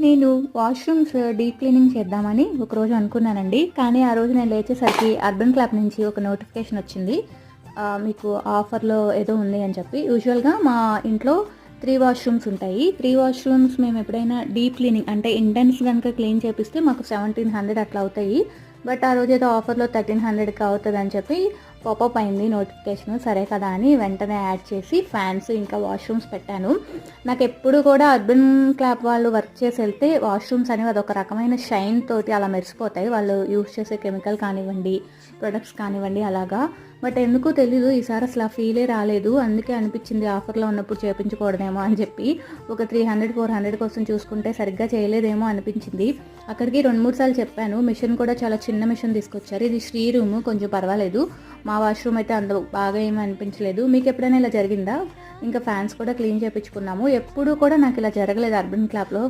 నేను washrooms deep cleaning చేద్దామని ఒకరోజు అనుకున్నానండి. కానీ ఆ రోజు నేను లేచేసరికి అర్బన్ క్లబ్ నుంచి ఒక నోటిఫికేషన్ వచ్చింది. మీకు ఆఫర్లో ఏదో ఉంది అని చెప్పి. యూజువల్గా మా ఇంట్లో త్రీ వాష్రూమ్స్ ఉంటాయి. త్రీ వాష్రూమ్స్ మేము ఎప్పుడైనా డీప్ క్లీనింగ్ అంటే ఇంటెన్స్ కనుక క్లీన్ చేపిస్తే మాకు సెవెంటీన్ హండ్రెడ్ అట్లా అవుతాయి. బట్ ఆ రోజు ఏదో ఆఫర్లో థర్టీన్ హండ్రెడ్కి అవుతుంది అని చెప్పి పాపప్ అయింది నోటిఫికేషన్. సరే కదా అని వెంటనే యాడ్ చేసి ఫ్యాన్స్ ఇంకా వాష్రూమ్స్ పెట్టాను. నాకు ఎప్పుడు కూడా అర్బన్ క్లాప్ వాళ్ళు వర్క్ చేసి వెళ్తే వాష్రూమ్స్ అనేవి అదొక రకమైన షైన్ తోటి అలా మెరిసిపోతాయి. వాళ్ళు యూస్ చేసే కెమికల్ కానివ్వండి ప్రొడక్ట్స్ కానివ్వండి అలాగా. బట్ ఎందుకో తెలీదు ఈసారి అసలు ఆ ఫీలే రాలేదు. అందుకే అనిపించింది ఆఫర్లో ఉన్నప్పుడు చేపించకూడదేమో అని చెప్పి. ఒక త్రీ హండ్రెడ్ ఫోర్ హండ్రెడ్ కోసం చూసుకుంటే సరిగ్గా చేయలేదేమో అనిపించింది. అక్కడికి రెండు మూడు సార్లు చెప్పాను. మిషన్ కూడా చాలా చిన్న మిషన్ తీసుకొచ్చారు. ఇది శ్రీ రూమ్ కొంచెం పర్వాలేదు. మా వాష్రూమ్ అయితే అంత బాగా ఏమీ అనిపించలేదు. మీకు ఎప్పుడైనా ఇలా జరిగిందా? ఇంకా ఫ్యాన్స్ కూడా క్లీన్ చేయించుకున్నాము ఎప్పుడు కూడా నాకు ఇలా జరగలేదు అర్బన్ క్లాప్లో.